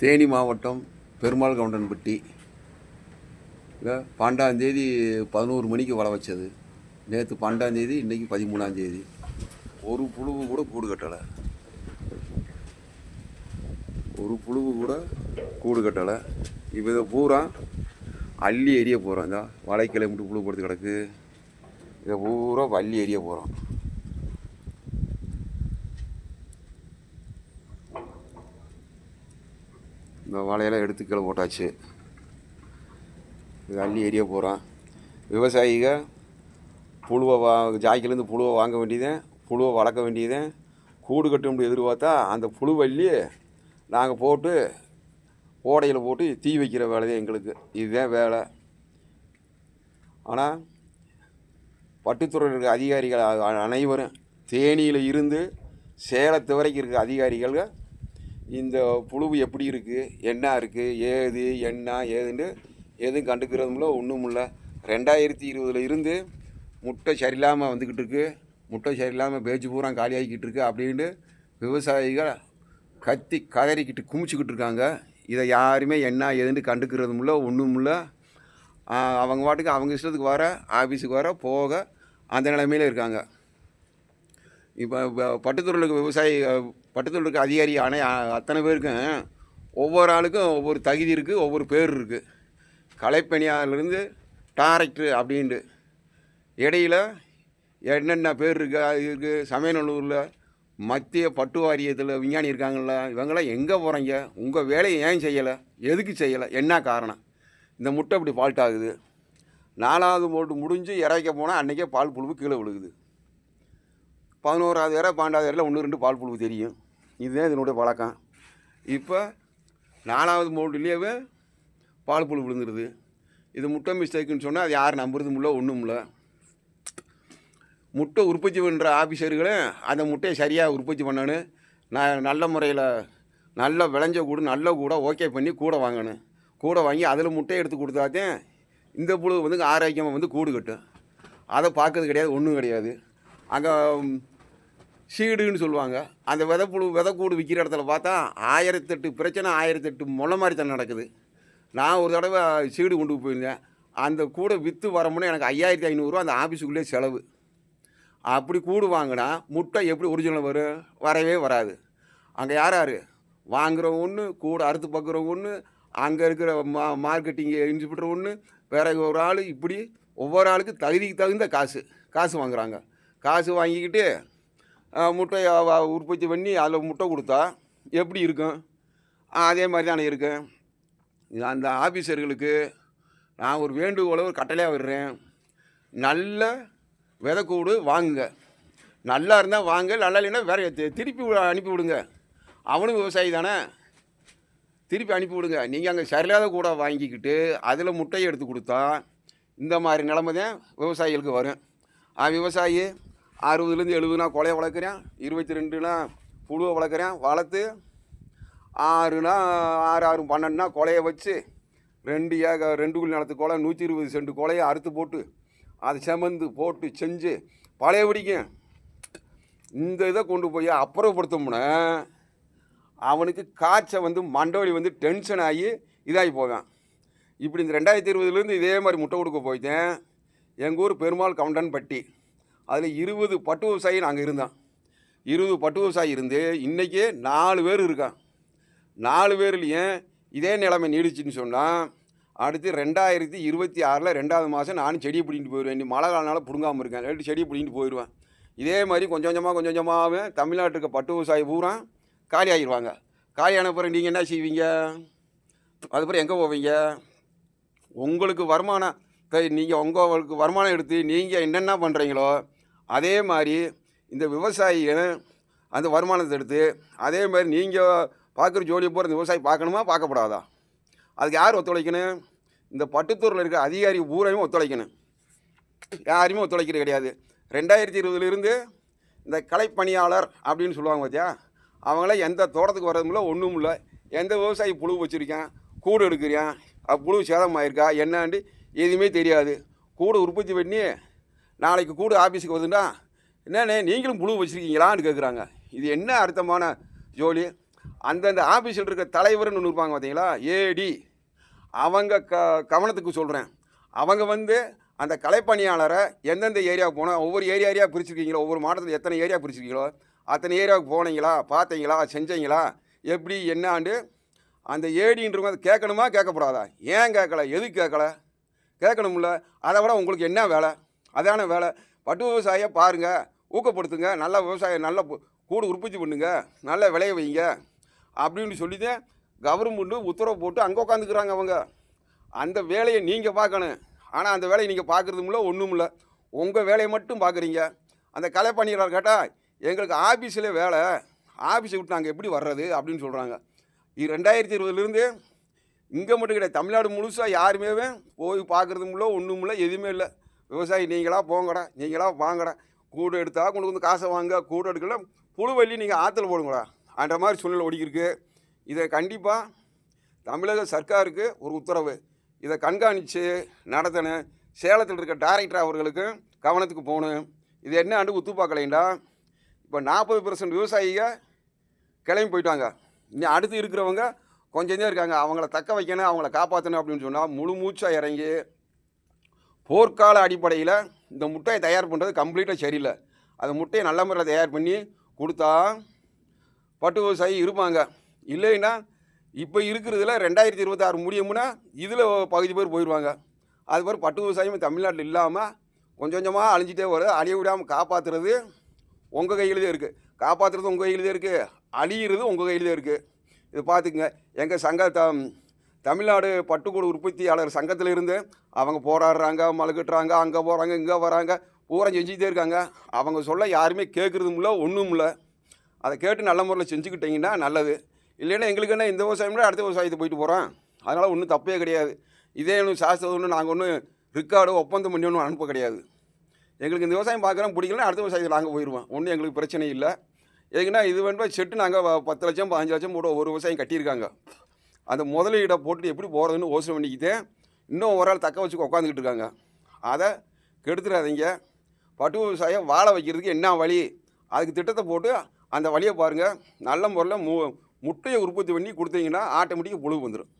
தேனி மாவட்டம் பெருமாள் கவுண்டன்பட்டி. இங்க பன்னெண்டாந்தேதி பதினோரு மணிக்கு வலை வச்சது. நேற்று பன்னெண்டாந்தேதி இன்றைக்கி பதிமூணாந்தேதி ஒரு புழுவு கூட கூடு கட்டலை. ஒரு புழுவு கூட கூடு கட்டலை. இப்போ இதை பூரா அள்ளி எரிய போகிறோம் இந்த வலைக்கிளை மட்டும் புழு படுத்து கிடக்கு. இதை பூரா அள்ளி எரிய போகிறோம் இந்த வலையெல்லாம் எடுத்து கீழே போட்டாச்சு. இது அள்ளி ஏரியா போகிறோம் விவசாயிக புழுவை வா ஜாய்க்கிலேருந்து புழுவை வாங்க வேண்டியதேன் புழுவை வளர்க்க வேண்டியதேன் கூடு கட்டும்னு எதிர்பார்த்தா அந்த புழு வள்ளி நாங்கள் போட்டு ஓடையில் போட்டு தீ வைக்கிற வேலை தான் எங்களுக்கு. இதுதான் வேலை. ஆனால் பட்டுத்துறையில் இருக்க அதிகாரிகள் அனைவரும் தேனியில் இருந்து சேலத்து வரைக்கும் இருக்க அதிகாரிகள் இந்த புழு எப்படி இருக்குது என்ன இருக்குது ஏது என்ன ஏதுன்னு எதுவும் கண்டுக்கிறதுமில்ல ஒன்றும் இல்லை. ரெண்டாயிரத்தி இருபதுல இருந்து முட்டை சரியில்லாமல் வந்துக்கிட்டு இருக்கு. முட்டை சரியில்லாமல் பேச்சு பூரா காலியாகிக்கிட்டு இருக்கு அப்படின்ட்டு விவசாயிகள் கத்தி கதறிக்கிட்டு குமிச்சிக்கிட்டு இருக்காங்க. இதை யாருமே என்ன ஏதுன்னு கண்டுக்கிறதும் இல்லை ஒன்றும் இல்லை. அவங்க பாட்டுக்கு அவங்க இஷ்டத்துக்கு வர ஆஃபீஸுக்கு வர போக அந்த நிலைமையில இருக்காங்க. இப்போ பட்டுத்துறையில் விவசாயி பட்டத்தில் இருக்க அதிகாரி அனை அத்தனை பேருக்கும் ஒவ்வொரு ஆளுக்கும் ஒவ்வொரு தகுதி இருக்குது ஒவ்வொரு பேர் இருக்குது கலைப்பணியாளர்லேருந்து டாரக்டர் அப்படின்ட்டு. இடையில என்னென்ன பேர் இருக்கா இருக்குது சமயநல்லூரில் மத்திய பட்டு வாரியத்தில் விஞ்ஞானி இருக்காங்கல்ல இவங்களாம் எங்கே போகிறீங்க உங்கள் வேலையை ஏன் செய்யலை எதுக்கு செய்யலை என்ன காரணம்? இந்த முட்டை இப்படி ஃபால்ட் ஆகுது. நாலாவது போட்டு முடிஞ்சு இறக்க போனால் அன்றைக்கே பால் புழுவு கீழே விழுகுது. பதினோராவது இறை பன்னெண்டாவது இறையில் ஒன்று ரெண்டு பால் புழுவு தெரியும். இதுதான் இதனுடைய பழக்கம் இப்போ நாலாவது மோட்டுலேயே பால் புழு விழுந்துருது. இது முட்டை மிஸ்டேக்குன்னு சொன்னால் அது யார் நம்புறதும் இல்லை ஒன்றும் இல்லை. முட்டை உற்பத்தி பண்ணுற ஆஃபீஸர்களும் அந்த முட்டையை சரியாக உற்பத்தி பண்ணணும் நான் நல்ல முறையில் நல்ல விளைஞ்ச கூட நல்ல கூட ஓகே பண்ணி கூட வாங்கணும் கூட வாங்கி அதில் முட்டையை எடுத்து கொடுத்தாத்தையும் இந்த புழு வந்து ஆரோக்கியமாக வந்து கூடு கட்டும். அதை பார்க்கறது கிடையாது ஒன்றும் கிடையாது. அங்கே சீடுன்னு சொல்லுவாங்க. அந்த விதைப்புழு விதைக்கூடு விற்கிற இடத்துல பார்த்தா ஆயிரத்தெட்டு பிரச்சனை ஆயிரத்தெட்டு முளை மாதிரி தான் நடக்குது. நான் ஒரு தடவை சீடு கொண்டு போயிருந்தேன். அந்த கூடை விற்று வரமுன்னே எனக்கு ஐயாயிரத்தி ஐநூறுரூவா அந்த ஆஃபீஸுக்குள்ளே செலவு. அப்படி கூடு வாங்கினா முட்டை எப்படி ஒரிஜினல் வரும் வரவே வராது. அங்கே யார் யார்? வாங்குறவங்க ஒன்று கூடு அறுத்து பார்க்குறவங்க ஒன்று அங்கே இருக்கிற மா மார்க்கெட்டிங் இன்ஸ்பெக்டர் ஒன்று வேற ஒரு ஆள் இப்படி ஒவ்வொரு ஆளுக்கு தகுதிக்கு தகுந்த காசு காசு வாங்குறாங்க. காசு வாங்கிக்கிட்டு முட்டையை உற்பத்தி பண்ணி அதில் முட்டை கொடுத்தா எப்படி இருக்கும்? அதே மாதிரி தானே இருக்கும் அந்த ஆஃபீஸர்களுக்கு நான் ஒரு வேண்டுகோளை ஒரு கட்டளையாக விடுறேன். நல்ல விதைக்கூடு வாங்குங்க. நல்லா இருந்தால் வாங்க நல்லா இல்லைன்னா வேற திருப்பி அனுப்பி விடுங்க. அவனும் விவசாயி தானே. திருப்பி அனுப்பி விடுங்க. நீங்கள் அங்கே சரியில்லாத கூட வாங்கிக்கிட்டு அதில் முட்டையை எடுத்து கொடுத்தா இந்த மாதிரி நிலமை தான் விவசாயிகளுக்கு வரும். விவசாயி அறுபதுலேருந்து எழுபதுனா கொலையை வளர்க்குறேன் இருபத்தி ரெண்டுனா புழுவை வளர்க்குறேன் வளர்த்து ஆறுனா ஆறு ஆறு பன்னெண்டுனா கொலையை வச்சு ரெண்டு ஏக ரெண்டு குழி நிலத்து கொலை நூற்றி இருபது செண்டு கொலையை அறுத்து போட்டு அதை செமந்து போட்டு செஞ்சு பழைய பிடிக்கும் இந்த இதை கொண்டு போய் அப்புறப்படுத்தோம்னா அவனுக்கு காய்ச்சல் வந்து மண்டவழி வந்து டென்ஷன் ஆகி இதாகி போவேன். இப்படி இந்த ரெண்டாயிரத்தி இருபதுலேருந்து இதே மாதிரி முட்டை கொடுக்க போயிட்டேன். எங்கள் ஊர் பெருமாள் கவுண்டன் பட்டி. அதில் இருபது பட்டு விவசாயி நாங்கள் இருந்தோம் இருபது பட்டு விவசாயி இருந்து இன்றைக்கி நாலு பேர் இருக்கான். நாலு பேர்லேயும் இதே நிலைமை நீடிச்சுன்னு சொன்னால் அடுத்து ரெண்டாயிரத்தி இருபத்தி ஆறில் ரெண்டாவது மாதம் நானும் செடியை பிடிங்கிட்டு போயிடுவேன். நீ மழை காலனால பிடுங்காமல் இருக்கேன். ரெண்டு செடியை பிடிங்கிட்டு போயிடுவேன். இதே மாதிரி கொஞ்சம் கொஞ்சமாக கொஞ்சம் கொஞ்சமாகவே தமிழ்நாட்டுக்கு பட்டு விவசாயி பூரா காலி ஆகிடுவாங்க காலியான பிறகு நீங்கள் என்ன செய்வீங்க? அதுக்கப்புறம் எங்கே போவீங்க? உங்களுக்கு வருமானம் நீங்கள் உங்களுக்கு வருமானம் எடுத்து நீங்கள் என்னென்ன பண்ணுறீங்களோ அதே மாதிரி இந்த விவசாயிகள் அந்த வருமானத்தை எடுத்து அதே மாதிரி நீங்கள் பார்க்குற ஜோலியை போகிற இந்த விவசாயி பார்க்கணுமா பார்க்கப்படாதா? அதுக்கு யார் ஒத்துழைக்கணும்? இந்த பட்டுத்தூரில் இருக்கிற அதிகாரி ஊரையும் ஒத்துழைக்கணும். யாருமே ஒத்துழைக்கிறது கிடையாது. ரெண்டாயிரத்தி இருபதுலேருந்து இந்த கலைப்பணியாளர் அப்படின்னு சொல்லுவாங்க பார்த்தியா அவங்களாம் எந்த தோட்டத்துக்கு வர்றதும் இல்லை ஒன்றும் இல்லை. எந்த விவசாயி புழு வச்சுருக்கேன் கூடு எடுக்கிறேன் அது புழு சேதமாயிருக்கா என்னான்ட்டு எதுவுமே தெரியாது. கூடு உற்பத்தி பண்ணி நாளைக்கு கூட ஆஃபீஸுக்கு வருதுன்னா என்னண்ணே நீங்களும் புழு வச்சுருக்கீங்களான்னு கேட்குறாங்க இது என்ன அர்த்தமான ஜோலி? அந்தந்த ஆஃபீஸில் இருக்க தலைவர்னு ஒன்று இருப்பாங்க பார்த்தீங்களா ஏடி அவங்க க கவனத்துக்கு சொல்கிறேன் அவங்க வந்து அந்த கலைப்பணியாளரை எந்தெந்த ஏரியாவுக்கு போனால் ஒவ்வொரு ஏரியா ஏரியா பிரிச்சுருக்கீங்களோ ஒவ்வொரு மாவட்டத்தில் எத்தனை ஏரியா பிரிச்சிருக்கீங்களோ அத்தனை ஏரியாவுக்கு போனீங்களா பார்த்தீங்களா செஞ்சீங்களா எப்படி என்னான்னு அந்த ஏடின்றவங்க அதை கேட்கணுமா கேட்கக்கூடாதா ஏன் கேட்கல? எது கேட்கல? கேட்கணும்ல. அதை விட உங்களுக்கு என்ன வேலை? அதான வேலை. பட்டு விவசாயியை பாருங்கள் ஊக்கப்படுத்துங்க. நல்ல விவசாயம் நல்ல கூடு உற்பத்தி பண்ணுங்க. நல்ல விளைய வைங்க. அப்படின்னு சொல்லி தான் கவர்மெண்ட்டு உத்தரவு போட்டு அங்கே உட்காந்துக்கிறாங்க அவங்க. அந்த வேலையை நீங்கள் பார்க்கணும். ஆனால் அந்த வேலையை நீங்கள் பார்க்குறதும் இல்லை ஒன்றும் இல்லை. உங்கள் வேலையை மட்டும் பார்க்குறீங்க. அந்த கலை பணியாளர் கேட்டால் எங்களுக்கு ஆஃபீஸில் வேலை. ஆஃபீஸை விட்டு நாங்கள் எப்படி வர்றது அப்படின்னு சொல்கிறாங்க இது ரெண்டாயிரத்தி இருபதுலேருந்து இங்கே மட்டும் கிடையாது. தமிழ்நாடு முழுசாக யாருமே போய் பார்க்குறதும் இல்லை ஒன்றும் இல்லை எதுவுமே இல்லை. விவசாயி நீங்களா போங்கடா நீங்களா வாங்கடா. கூடு எடுத்தால் கொண்டு வந்து காசை வாங்க கூடு எடுக்கல புழுவள்ளி நீங்கள் ஆற்றுல போடுங்களா அந்த மாதிரி சூழ்நிலை ஓடிக்கிருக்கு இதை கண்டிப்பாக தமிழக சர்க்காருக்கு ஒரு உத்தரவு. இதை கண்காணித்து நடத்தணும். சேலத்தில் இருக்க டைரக்டர் அவர்களுக்கு கவனத்துக்கு போகணும். இது என்ன ஆண்டு உத்து பார்க்கலைண்டா இப்போ நாற்பது பர்சன்ட் விவசாயிகள் கிளம்பி போயிட்டாங்க. இன்னும் அடுத்து இருக்கிறவங்க கொஞ்சம் தான் இருக்காங்க. அவங்கள தக்க வைக்கணும் அவங்கள காப்பாற்றணும் அப்படின்னு சொன்னால் முழு மூச்சாக இறங்கி போர்க்கால அடிப்படையில் இந்த முட்டையை தயார் பண்ணுறது கம்ப்ளீட்டாக சரியில்லை. அந்த முட்டையை நல்ல முறையில் தயார் பண்ணி கொடுத்தா பட்டு விவசாயி இருப்பாங்க. இல்லைன்னா இப்போ இருக்கிறதுல ரெண்டாயிரத்தி இருபத்தாறு முடியும்னா இதில் பகுதி பேர் போயிடுவாங்க அது மாதிரி பட்டு விவசாயம் தமிழ்நாட்டில் இல்லாமல் கொஞ்சம் கொஞ்சமாக அழிஞ்சிட்டே வருது. அழிய விடாமல் காப்பாற்றுறது உங்கள் கையில் தான் இருக்குது காப்பாற்றுறது உங்கள் கையில் தான் இருக்குது அழியிறது உங்கள் கையில் தான் இருக்குது இது பார்த்துக்குங்க எங்கள் சங்க த தமிழ்நாடு பட்டுக்கூடு உற்பத்தியாளர் சங்கத்தில் இருந்து அவங்க போராடுறாங்க மழுக்கட்டுறாங்க அங்கே போகிறாங்க இங்கே வராங்க பூரா செஞ்சுக்கிட்டே இருக்காங்க. அவங்க சொல்ல யாருமே கேட்குறதும் இல்லை ஒன்றும் இல்லை. அதை கேட்டு நல்ல முறையில் செஞ்சுக்கிட்டிங்கன்னா நல்லது. இல்லைன்னா எங்களுக்கு என்ன இந்த விவசாயம்னா அடுத்த விவசாயத்தை போயிட்டு போகிறோம் அதனால் ஒன்றும் தப்பே கிடையாது. இதே ஒன்றும் சாஸ்திரம் ஒன்று நாங்கள் ஒன்றும் ரிக்கார்டு ஒப்பந்தம் பண்ணி ஒன்றும் அனுப்ப கிடையாது. எங்களுக்கு இந்த விவசாயம் பார்க்குறோம் பிடிக்கலன்னா அடுத்த விவசாயத்தில் நாங்கள் போயிடுவோம் ஒன்றும் எங்களுக்கு பிரச்சனை இல்லை. எதுக்குன்னா இது வேணும் செட்டு நாங்கள் பத்து லட்சம் பதினஞ்சு லட்சம் போட்டு ஒரு விவசாயம் கட்டியிருக்காங்க. அந்த முதலீடை போட்டு எப்படி போகிறதுன்னு யோசனை பண்ணிக்கிட்டு இன்னும் ஒரு ஆள் தக்க வச்சு உட்காந்துக்கிட்டு இருக்காங்க. அதை கெடுத்துடாதீங்க பட்டு விவசாயம் வாழ வைக்கிறதுக்கு என்ன வழி? அதுக்கு திட்டத்தை போட்டு அந்த வழியை பாருங்கள் நல்ல முறையில் மு முட்டையை உற்பத்தி பண்ணி கொடுத்தீங்கன்னா ஆட்டோமேட்டிக்காக புழு வந்துடும்